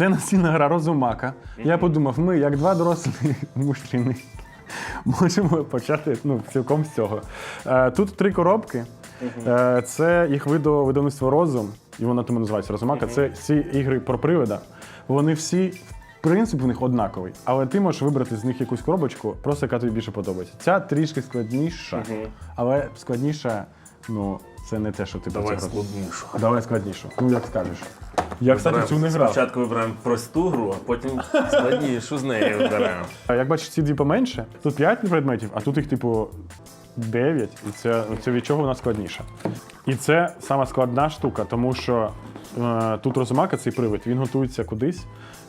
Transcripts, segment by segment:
Це настільна гра розумака. Я подумав, ми, як два дорослі мужчини, можемо почати ну, цілком з цього. Е, тут три коробки. Е, це їх видо, видавництво розум, і воно тому називається розумака. Це ці ігри про привида. Вони всі. Принцип в них однаковий, але ти можеш вибрати з них якусь коробочку, просто яка тобі більше подобається. Ця трішки складніша, але складніша, ну, це не те, що ти Давай складнішу. Давай складнішу. Ну як скажеш. Я, кстати, цю не грав. Спочатку вибираємо просту гру, а потім складнішу з нею вибираємо. А Як бачиш, ці дві поменше, тут 5 предметів, а тут їх, типу, 9, і це, це від чого вона складніша. І це сама складна штука, тому що е, тут розумака, цей привид, він готується кудись,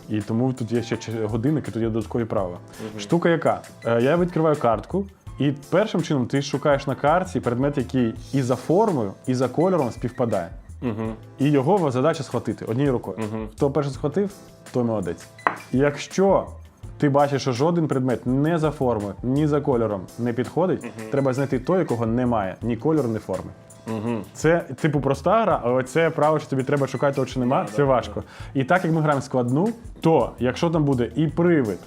і тому тут є ще чи- годинники, тут є додаткові правила. Штука яка? Е, я відкриваю картку, і першим чином ти шукаєш на картці предмет, який і за формою, і за кольором співпадає. І його задача схватити однією рукою. Хто перший схватив, той молодець. Якщо ти бачиш, що жоден предмет не за формою, ні за кольором не підходить, треба знайти той, якого немає ні кольору, ні форми. Це типу проста гра, але це право, що тобі треба шукати того, що нема, це важко. І так як ми граємо складну, то якщо там буде і привид,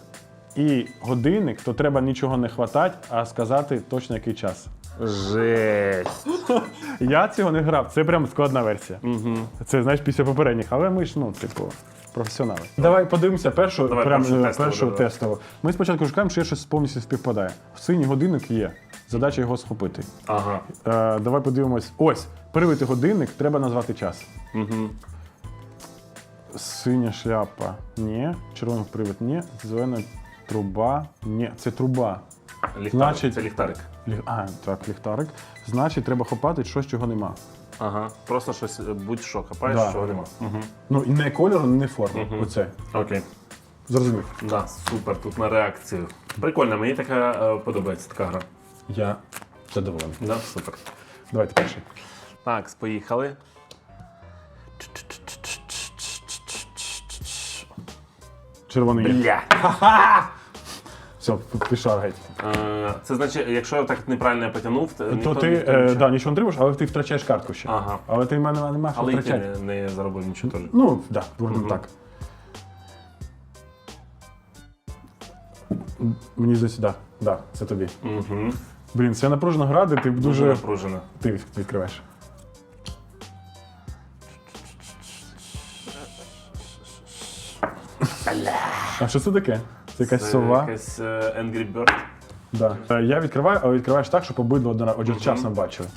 і годинник, то треба нічого не хватати, а сказати точно який час. Жесть. Я цього не грав, це прям складна версія. Угу. Це знаєш після попередніх, але ми ж ну, типу, професіонали. Давай подивимося першу, Давай прям, першу е, тестову, першу давай. тестову. Ми спочатку шукаємо, чи щось повністю співпадає. Синій годинник є. Задача його схопити. Ага. Е, давай подивимось. Ось, привити годинник, треба назвати час. Угу. Синя шляпа. Ні. Червоний привид ні. Зелена труба. Ні. Це труба. Ліхтарик. Значить- Це ліхтарик. Лі- А, так, ліхтарик. Значить, треба хопати щось, чого нема. Ага. Просто щось е, будь-що хапаєш, Да. чого нема. Угу. Ну, і не кольору, не форми. Оце. Окей. Зрозумів. Да, супер, тут на реакцію. Прикольно, мені така е, подобається така гра. Я задоволений. Да, супер. Давайте перший. Так, поїхали. Червоний. є. Бля. Все, пішов геть. Е, Це значить, якщо я так неправильно потягнув, то, То ти е, да, нічого не тримаєш, але ти втрачаєш картку ще. Ага. Але ти в мене нема що Але і ти втрачати. не, не заробив нічого теж. Ну, да, будемо так. М, Мені здається, да, да, це тобі. Угу. Блін, це напружена гра, де ти Дуже дуже. напружено. Ти від- відкриваєш. А що це таке? Це якась сова. якась е, Angry Bird. Да. Е, Я відкриваю, але відкриваєш так, щоб обидва одна- одночасно бачили.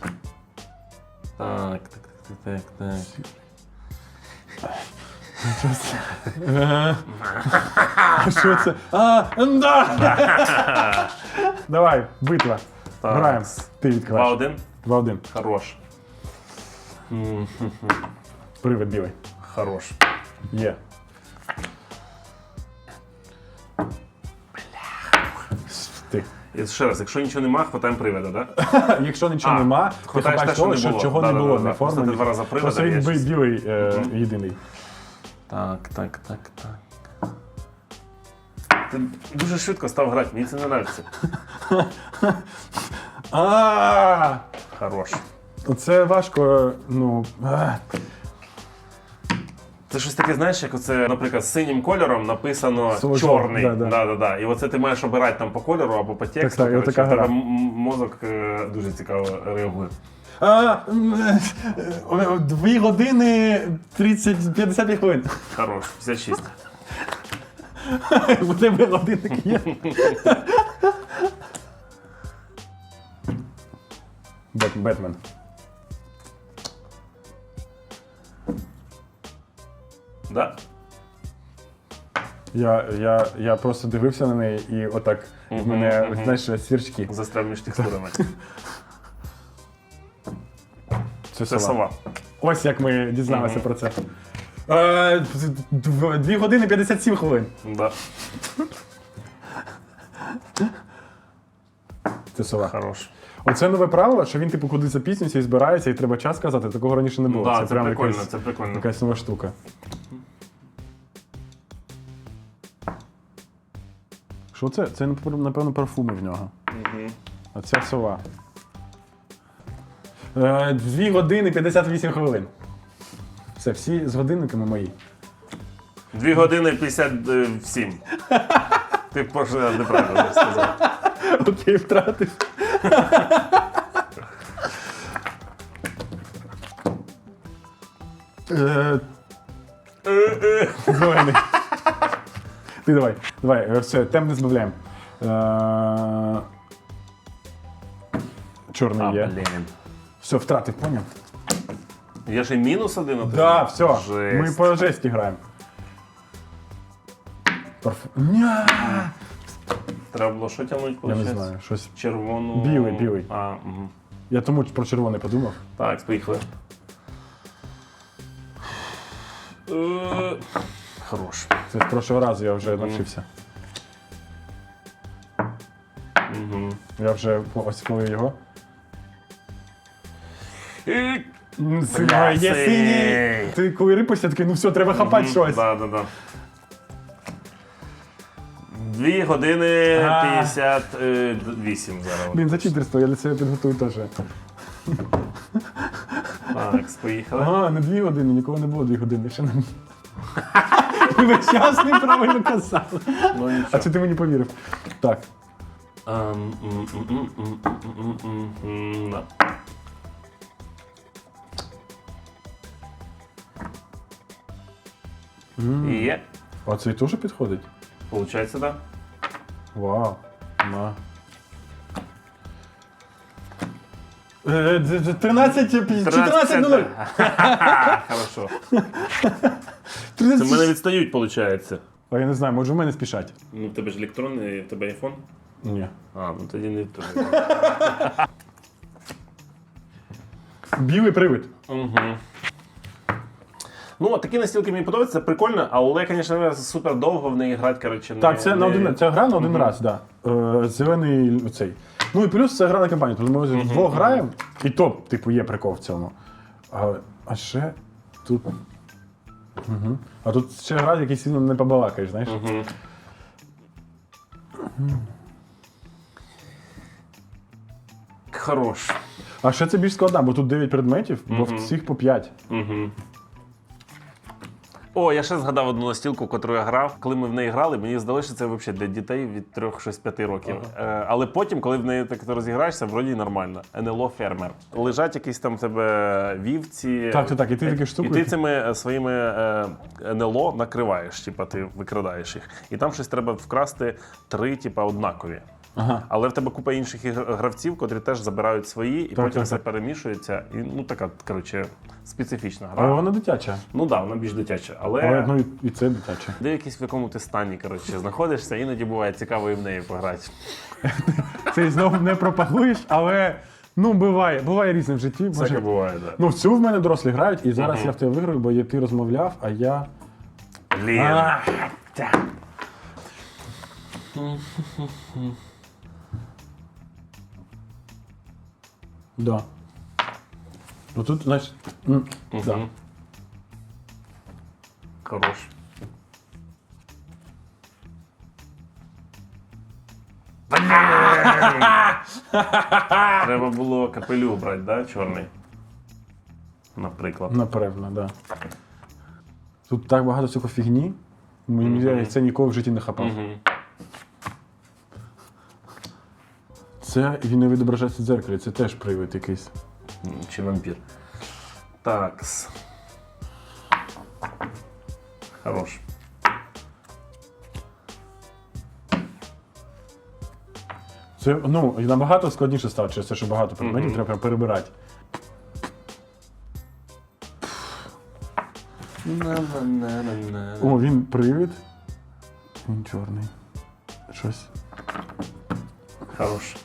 Так, так, так, так, так. А Що це? А, да! Давай, битва. Так. Граємо. Ти відкриваєш. 2-1. 2-1. Хорош. Привид білий. Хорош. Є. І ще раз, якщо нічого нема, хватаємо привода, так? Якщо нічого А, нема, ти хватаєш хапаєш що того, не що було. чого не Да-да-да-да. було, не Просто форми. два рази привода Просто він бі- білий е, єдиний. Так, так, так, так. Ти дуже швидко став грати, мені це не подобається. А, Хорош. Це важко, ну. а. Це щось таке, знаєш, як оце, наприклад, з синім кольором написано Сложно, чорний. да, да. Да-да-да. І оце ти маєш обирати там по кольору або по тексту. так, і коротше, в тебе гра. мозок е, дуже цікаво реагує. А, м, е, е, Дві години 30 50 хвилин. Хорош, 56. У тебе годинник є. Бет- Бетмен. Да? Я, я, я просто дивився на неї і отак в мене, знаєш, свірчки. Застряв між текстурами. Це, Це сова. Ось як ми дізналися про це. Е, дв- Дві години 57 хвилин. Да. Це сова. Хорош. Оце нове правило, що він типу куди запізнюється і збирається, і треба час казати. Такого раніше не було. Да, це прям прикольно, якась, це прикольно. якась нова штука. Що це? Це напевно парфуми в нього. А ця сова. Е, Дві години 58 хвилин. Все, всі з годинниками мої. 2 години 57. Ти просто неправильно сказав. Окей, втратив. Е, Зелений. Ти давай, давай, е, все, тем не збавляємо. Е, Чорний А, є. блін. Все, втратив, поняв? Я ще й мінус один отримав? Да, все. Жесть. Ми по жесті граємо. Парф... Ня! Треба було що тягнути, Я не виходить? знаю, щось. Червону. Білий, білий. А, угу. Я тому про червоний подумав. Так, поїхали. Е, Хорош. Це з прошлого разу я вже навчився. Угу. Я вже ось коли його. Бля, є синій. Ти коли рипався, такий, ну все, треба хапати щось. Да, да, да. Дві години А. 58 зараз. Блін, за читерство, я для себе підготую теж. Так, поїхали. Ага, не дві години, нікого не було дві години. Ще не. Весь час неправильно казали. Ну А нічого. це ти мені повірив. Так. Ем, м, м, м, м, м, м, м, да. Є. А цей теж підходить? Получається, так? Вау. На. Е, дз- дз- 13, 14 0. Хорошо. Це в мене відстають, виходить. А я не знаю, може в мене спішать? Ну, в тебе ж електронний, в тебе айфон? Ні. А, ну тоді не тобі. Білий привид. Угу. Ну, такі настілки мені подобаються, прикольно, але, звісно, супер довго в неї грати, коротше, не... Так, це на не- один це гра на один раз, так. Да. Е, зелений цей. Ну і плюс це гра на кампанію. Тобто ми вдвох граємо, і то, типу, є прикол в цьому. А, а ще тут. Угу. А тут ще гра, який сильно не побалакаєш, знаєш? Угу. Хорош. А ще це більш складна, бо тут 9 предметів, бо в всіх по 5. Угу. О, я ще згадав одну настілку, яку я грав. Коли ми в неї грали, мені здалося, що це взагалі для дітей від 3-5 років. Е, але потім, коли в неї так розіграєшся, вроді нормально. НЛО фермер. Лежать якісь там в тебе вівці. Так, так, так, і ти такі штуки- І ти цими е, своїми е, НЛО накриваєш, типа ти викрадаєш їх. І там щось треба вкрасти три, типа, однакові. Ага. Але в тебе купа інших гравців, котрі теж забирають свої, і Так, потім так, все так. перемішується. І ну така, коротше, специфічна гра. Але вона дитяча. Ну так, да, вона більш дитяча. Але, Але ну і, це дитяче. де якийсь в якому ти стані, коротше, знаходишся, іноді буває цікаво і в неї пограти. Це знову не пропагуєш, але ну буває, буває різне в житті. Таке Може... буває, так. Ну, в цю в мене дорослі грають, і зараз Мгм. я в тебе виграю, бо я- ти розмовляв, а я. Блін. Да. Ну тут, значить. м, да. Мгм. Хорош. Треба було капелюх брати, да, чорний? Наприклад. Напевно, да. Тут так багато всього фігні. Мені здається, це ніколи в житті не хапав. Мгм. Це він не відображається в дзеркалі, це теж привид якийсь. Чи вампір. Такс. Хорош. Це ну, і набагато складніше стало через те, що багато предметів треба прям перебирати. О, він привид. Він чорний. Щось. Хорош.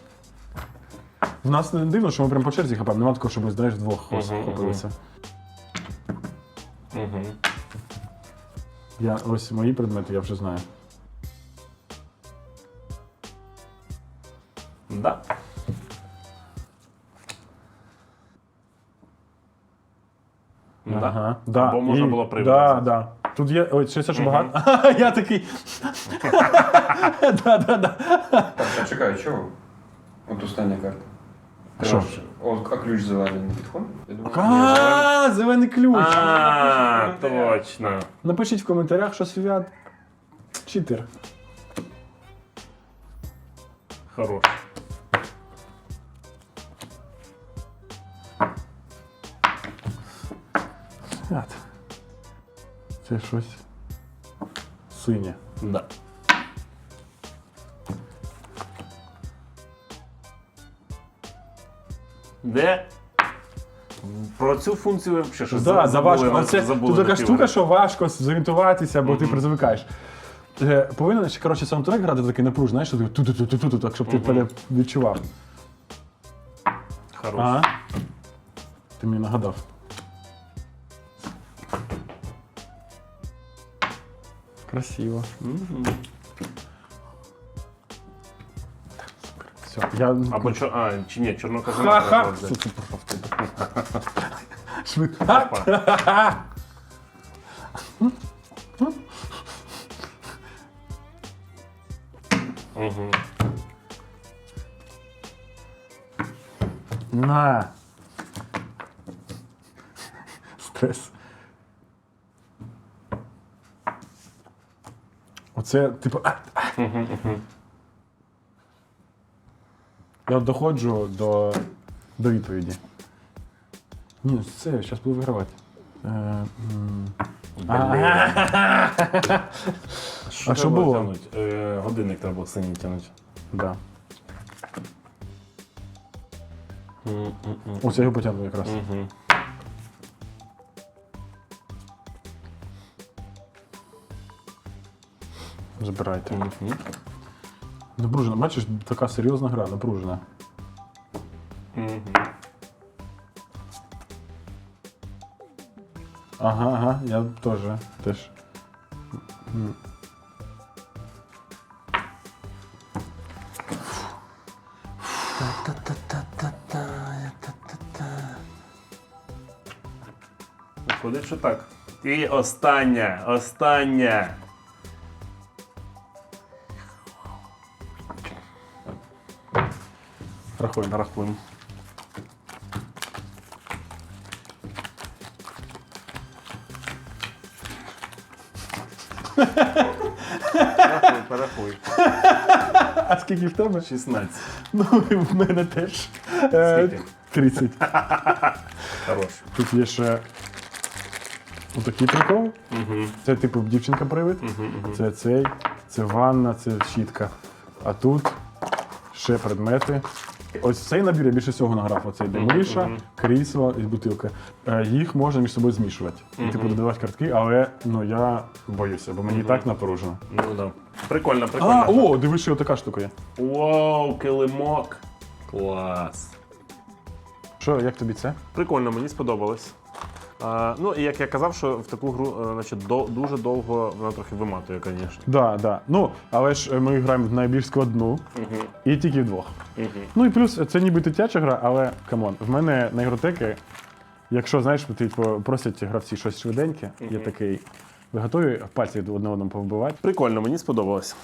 В нас не дивно, що ми прям по черзі хапаємо. Нема такого, щоб ми знаєш вдвох ось Мгм, хопилися. Угу. Я ось мої предмети, я вже знаю. Да. Да. Ага. Да. Або можна і- було Да, да. Тут є. Ой, ще все, що багато. Я такий. Да, да, да. Так, а чекай, чого? От остання карта. Що? О, а ключ зелений не підходить? Я думаю, А, зелений ключ. А, точно. Напишіть в коментарях, що свят читер. Хорош. Свят. Це щось синє. Да. Де? Про цю функцію взагалі щось Да, забули, важко. ми Оце забули тут така штука, що важко зорієнтуватися, бо ти призвикаєш. Е, Повинен ще коротше саундтрек грати такий напружений, знаєш, що ти ту-ту-ту-ту-ту, так, щоб ти пере- відчував. Хорош. Ага. Ти мені нагадав. Красиво. Все, я... Або чо, а, чи ні, чорнокожана. Ха-ха! треба Це взяти. це пішов ти. Швидко. Опа. Мгм. На. Стрес. Оце, типу. А, а. Я доходжу до, до відповіді. Ні, це, зараз буду вигравати. Е, м. А, що було? тягнуть? Е, годинник треба було синій тягнути. Да. Ось я його потягну якраз. Мгм. Забирайте. Мгм. Напружена, бачиш, така серйозна гра, напружена. Ага, ага, я теж. теж. М. Виходить, що так. І остання, остання. Рахуємо. Рахуємо. Порахуй, порахуй. А скільки в тебе? 16. Ну, і в мене теж. Е, Скільки? 30. Хорош. Тут є ще отакий прикол. Угу. Це типу дівчинка привид. Це цей, це ванна, це щітка. А тут ще предмети. Ось цей набір я більше всього награв. Оцей де миша, крісло і бутилка. Е, їх можна між собою змішувати. І, Типу додавати картки, але ну я боюся, бо мені і так напружено. Ну да. Прикольно, А, прикольно. о, дивись, що така штука є. Вау, килимок. Клас. Що, як тобі це? Прикольно, мені сподобалось. Ну, і як я казав, що в таку гру е, значить, до, дуже довго вона трохи виматує, звісно. Да, да. Ну, але ж е, ми граємо в найбільш складну Угу. і тільки вдвох. Угу. Ну і плюс це ніби дитяча гра, але камон, в мене на ігротеки, якщо знаєш, типу, просять гравці щось швиденьке, я такий. Ви готові пальці одне одному повбивати? Прикольно, мені сподобалось.